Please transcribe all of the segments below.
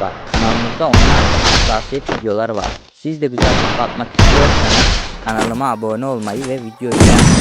Merhaba, kanalımızda online hassasiyet videoları var. Siz de güzel kafa istiyorsanız kanalıma abone olmayı ve videoyu beğenmeyi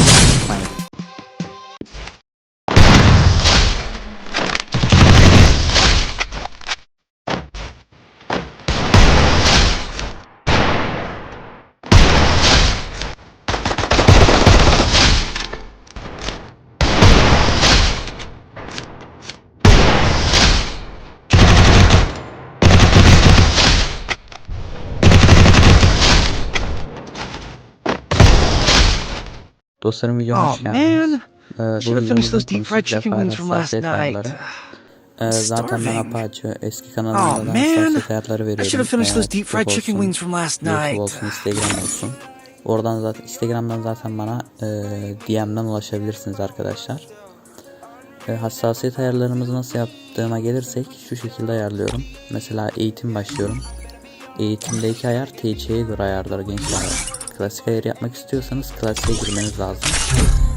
Dostlarım videoma Oh hoş geldiniz. man, Ee, should have finished those deep fried chicken wings from last night. Ee, zaten ben. Apache eski Oh kanalımda olsun, wings from last YouTube olsun, Instagram olsun. Oradan zaten Instagram'dan zaten bana e, DM'den ulaşabilirsiniz arkadaşlar. E, hassasiyet ayarlarımızı nasıl yaptığıma gelirsek şu şekilde ayarlıyorum. Mesela eğitim başlıyorum. Eğitimdeki ayar TC'ye göre ayarlar gençler. Klasik ayar yapmak istiyorsanız klasiğe girmeniz lazım.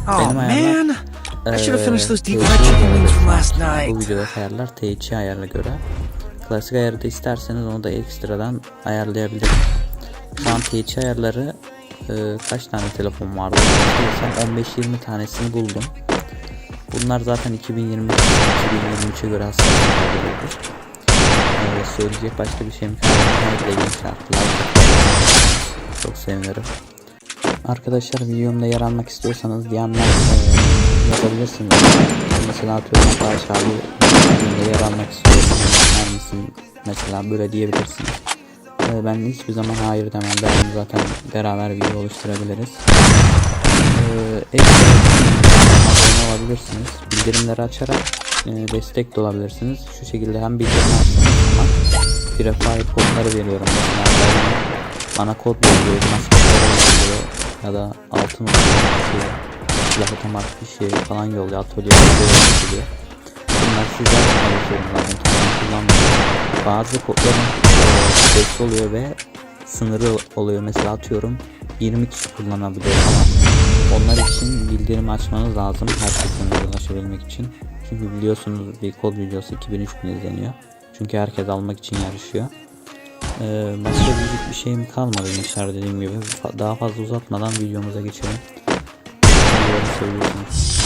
Oh Benim ayarlar man, I should have Eee, finished those deep TC fried chicken wings from göre. last Bu night. videodaki ayarlar TC ayarına göre. Klasik ayarı da isterseniz onu da ekstradan ayarlayabilirim. Şu an TC ayarları e, kaç tane telefon vardı? Sanırsam 15-20 tanesini buldum. Bunlar zaten 2020 2023'e göre ayarlarıdır. Ee, söyleyecek başka bir şeyim kalmadı. Haydi gençler. like Çok sevinirim. Arkadaşlar videomda yer almak istiyorsanız DM'den e, yazabilirsiniz. Mesela atıyorum Arkadaş abi videomda yer almak mısın? Mesela böyle diyebilirsiniz. E, ben hiçbir zaman hayır demem. Ben zaten beraber video oluşturabiliriz. E, ekstra olabilirsiniz. Bildirimleri açarak e, destek de olabilirsiniz. Şu şekilde hem bildirim zaman Free Fire kodları veriyorum. Mesela ben bana kod veriyor, maske kodları veriyor ya da altın şey, silah otomatik şey falan yolluyor, atölye yolluyor. Bunlar sizler paylaşıyorum zaten kendim kullanmıyorum. Bazı kodların eee, oluyor ve sınırı oluyor. Mesela atıyorum 20 kişi kullanabiliyor falan. Onlar için bildirim açmanız lazım herkesin ulaşabilmek için. Çünkü biliyorsunuz bir kod videosu 2000-3000 izleniyor. Çünkü herkes almak için yarışıyor. Ee, başka diyecek bir şeyim kalmadı gençler dediğim gibi. Daha fazla uzatmadan videomuza geçelim. Söylüyorsunuz.